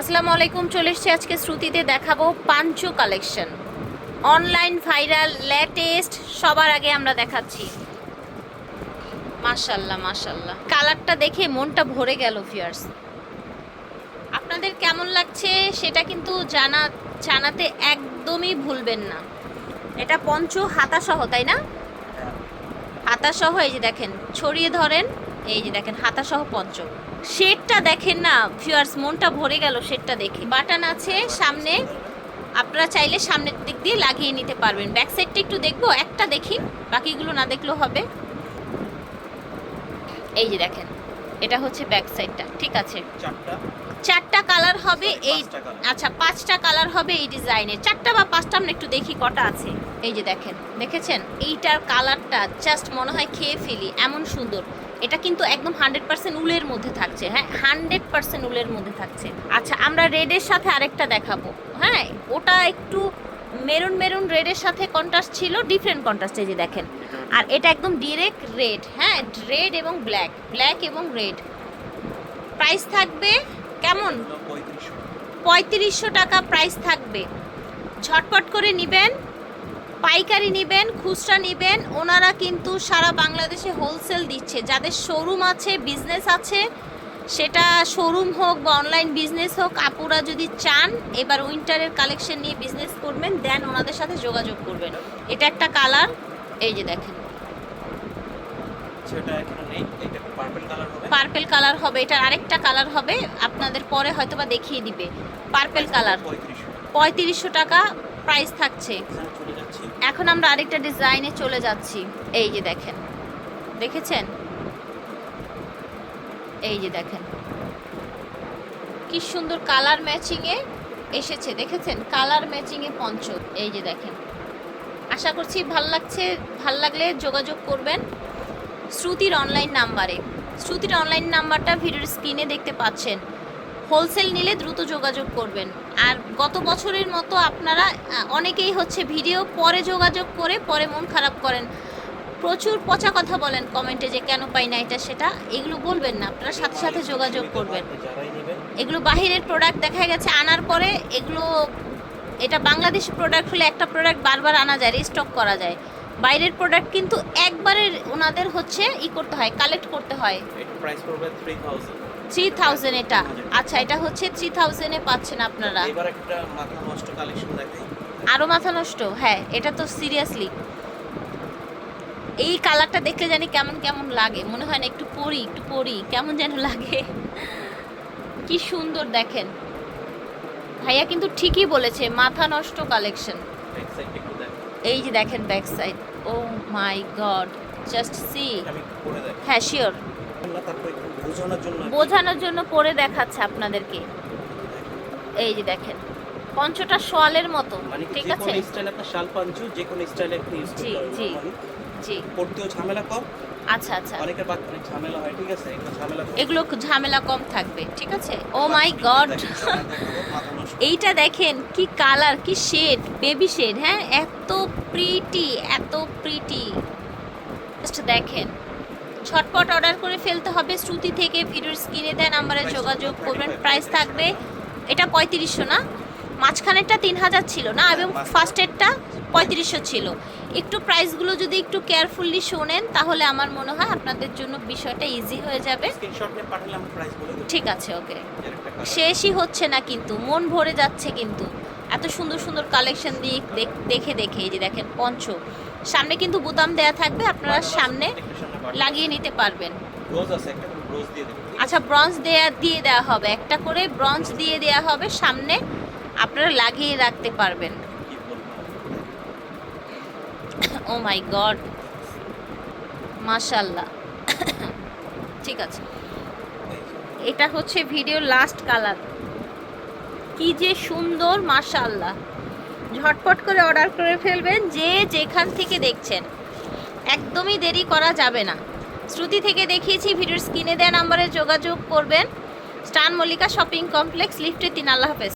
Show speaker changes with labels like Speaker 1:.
Speaker 1: আসসালামু আলাইকুম চলে এসেছি আজকে শ্রুতিতে দেখাবো Panchu collection online viral latest সবার আগে আমরা দেখাচ্ছি। মাশাল্লাহ মাশাল্লাহ। কালারটা দেখে মনটা ভরে গেল ফিয়ার্স আপনাদের কেমন লাগছে সেটা কিন্তু জানা জানাতে একদমই ভুলবেন না। এটা পঞ্চ হাতাসহ তাই না? হাতাসহ এই যে দেখেন ছড়িয়ে ধরেন। এই যে দেখেন হাতা সহ পঞ্চ শেডটা দেখেন না ভিউয়ার্স মনটা ভরে গেল শেডটা দেখে। বাটন আছে সামনে, আপনারা চাইলে সামনের দিক দিয়ে লাগিয়ে নিতে পারবেন। ব্যাক সাইডটা একটু দেখব, একটা দেখি, বাকিগুলো না দেখলেও হবে। এই যে দেখেন, এটা হচ্ছে ব্যাক সাইডটা, ঠিক আছে?
Speaker 2: চারটা।
Speaker 1: কালার হবে এই আচ্ছা পাঁচটা কালার হবে এই ডিজাইনে চারটা বা পাঁচটা আমরা একটু দেখি কটা আছে। এই যে দেখেন দেখেছেন? এইটার কালারটা জাস্ট মনে হয় খেয়ে ফেলি এমন সুন্দর। এটা কিন্তু একদম হান্ড্রেড পার্সেন্ট উলের মধ্যে থাকছে হ্যাঁ? হান্ড্রেড পার্সেন্ট উলের মধ্যে থাকছে। আচ্ছা আমরা রেডের সাথে আরেকটা দেখাবো। হ্যাঁ ওটা একটু মেরুন মেরুন রেডের সাথে কন্ট্রাস্ট ছিল ডিফারেন্ট কন্ট্রাস্ট এই যে দেখেন। আর এটা একদম ডিরেক্ট রেড হ্যাঁ? রেড এবং ব্ল্যাক ব্ল্যাক এবং রেড প্রাইস থাকবে কেমন?
Speaker 2: পঁয়ত্রিশশো
Speaker 1: টাকা প্রাইস থাকবে। ঝটপট করে নেবেন, পাইকারি নেবেন, খুচরা নেবেন। ওনারা কিন্তু সারা বাংলাদেশে হোলসেল দিচ্ছে। যাদের শোরুম আছে বিজনেস আছে, সেটা শোরুম হোক বা অনলাইন বিজনেস হোক, আপুরা যদি চান, এবার উইন্টারের কালেকশন নিয়ে বিজনেস করবেন দেন ওনাদের সাথে যোগাযোগ করবেন। এটা একটা কালার এই যে দেখেন।
Speaker 2: সেটা এখানে নেই এটা পার্পল কালার হবে।
Speaker 1: পার্পেল কালার হবে এটার আরেকটা কালার হবে আপনাদের পরে হয়তো বা দেখিয়ে দিবে। পার্পেল কালার
Speaker 2: পঁয়ত্রিশশো
Speaker 1: টাকা। প্রাইস থাকছে।
Speaker 2: যাচ্ছি।
Speaker 1: এখন আমরা আরেকটা ডিজাইনে চলে যাচ্ছি। এই যে দেখেন দেখেছেন? এই যে দেখেন। কি সুন্দর কালার ম্যাচিংয়ে এসেছে দেখেছেন? কালার ম্যাচিংয়ে পঞ্চ এই যে দেখেন। আশা করছি ভালো লাগছে ভালো লাগলে যোগাযোগ করবেন। শ্রুতির অনলাইন নাম্বারে শ্রুতির অনলাইন নাম্বারটা ভিডিওর স্ক্রিনে দেখতে পাচ্ছেন। হোলসেল নিলে দ্রুত যোগাযোগ করবেন। আর গত বছরের মতো আপনারা অনেকেই হচ্ছে ভিডিও পরে যোগাযোগ করে পরে মন খারাপ করেন। প্রচুর পচা কথা বলেন কমেন্টে যে কেন পাই না এটা, সেটা এগুলো বলবেন না। আপনারা সাথে সাথে যোগাযোগ করবেন। এগুলো বাহিরের প্রোডাক্ট দেখা গেছে, আনার পরে এগুলো, এটা বাংলাদেশি প্রোডাক্ট হলে একটা প্রোডাক্ট বারবার আনা যায় রিস্টক করা যায়। বাইরের প্রোডাক্ট কিন্তু একবারে ওনাদের হচ্ছে ই করতে হয় কালেক্ট করতে হয়।
Speaker 2: প্রাইস পড়বে থ্রি থাউজেন্ড
Speaker 1: থ্রি থাউজেন্ড এটা। আচ্ছা এটা হচ্ছে থ্রি থাউজেন্ডে পাচ্ছেন আপনারা।
Speaker 2: এবার একটা মাথা নষ্ট কালেকশন দেখাই।
Speaker 1: আরও মাথা নষ্ট? হ্যাঁ এটা তো সিরিয়াসলি এই কালারটা দেখলে জানি কেমন কেমন লাগে। মনে হয় না একটু পরি একটু পরি। কেমন যেন লাগে। কি সুন্দর দেখেন। ভাইয়া কিন্তু ঠিকই বলেছে মাথা নষ্ট কালেকশন
Speaker 2: ব্যাক সাইড একটু দেখ
Speaker 1: এই যে দেখেন back side oh my god just see হ্যাঁ শিওর
Speaker 2: বোঝানোর জন্য
Speaker 1: পরে দেখাচ্ছে আপনাদেরকে। এই যে দেখেন পঞ্চটা শোয়ালের মতো
Speaker 2: মানে
Speaker 1: ঠিক আছে?
Speaker 2: স্টাইল আপনার শাল পাঞ্চু যে কোনো স্টাইলে আপনি ইউজ
Speaker 1: জি,
Speaker 2: করতে পারবেন
Speaker 1: জি।
Speaker 2: পড়তেও ঝামেলা কম?
Speaker 1: আচ্ছা আচ্ছা।
Speaker 2: অনেকের বাদ ঝামেলা হয় ঠিক আছে? এগুলো ঝামেলা
Speaker 1: এগুলো ঝামেলা কম থাকবে ঠিক আছে? Oh my god. এইটা দেখেন কি কালার কি শেড বেবি শেড হ্যাঁ? এত প্রিটি এত প্রিটি জাস্ট দেখেন ঝটপট অর্ডার করে ফেলতে হবে শ্রুতি থেকে ভিডিওর স্ক্রিনে দেয় নাম্বারে যোগাযোগ করবেন প্রাইস থাকবে। এটা পঁয়ত্রিশশো না? মাঝখানেরটা তিন হাজার ছিল না এবং ফার্স্টেরটা পঁয়ত্রিশশো ছিল। একটু প্রাইসগুলো যদি একটু কেয়ারফুলি শোনেন তাহলে আমার মনে হয় আপনাদের জন্য বিষয়টা ইজি হয়ে যাবে। ঠিক আছে ওকে। শেষই হচ্ছে না কিন্তু মন ভরে যাচ্ছে কিন্তু। এত সুন্দর সুন্দর কালেকশন দিয়ে দেখে দেখে এই যে দেখেন পঞ্চ। সামনে কিন্তু বোতাম দেয়া থাকবে আপনারা সামনে লাগিয়ে নিতে পারবেন? আচ্ছা ব্রঞ্জ দেয়া দিয়ে দেওয়া হবে। একটা করে ব্রঞ্জ দিয়ে দেওয়া হবে সামনে। আপনারা লাগিয়ে রাখতে পারবেন। ও মাই গড মাশাল্লাহ ঠিক আছে। এটা হচ্ছে ভিডিও লাস্ট কালার কি যে সুন্দর মাশাল্লাহ ঝটপট করে অর্ডার করে ফেলবেন, যে যেখান থেকে দেখছেন। একদমই দেরি করা যাবে না। শ্রুতি থেকে দেখিয়েছি, ভিডিওর স্ক্রিনে দেওয়া নাম্বারে যোগাযোগ করবেন। স্টান মল্লিকা শপিং কমপ্লেক্স, লিফটে তিন আল্লাহ হাফেজ।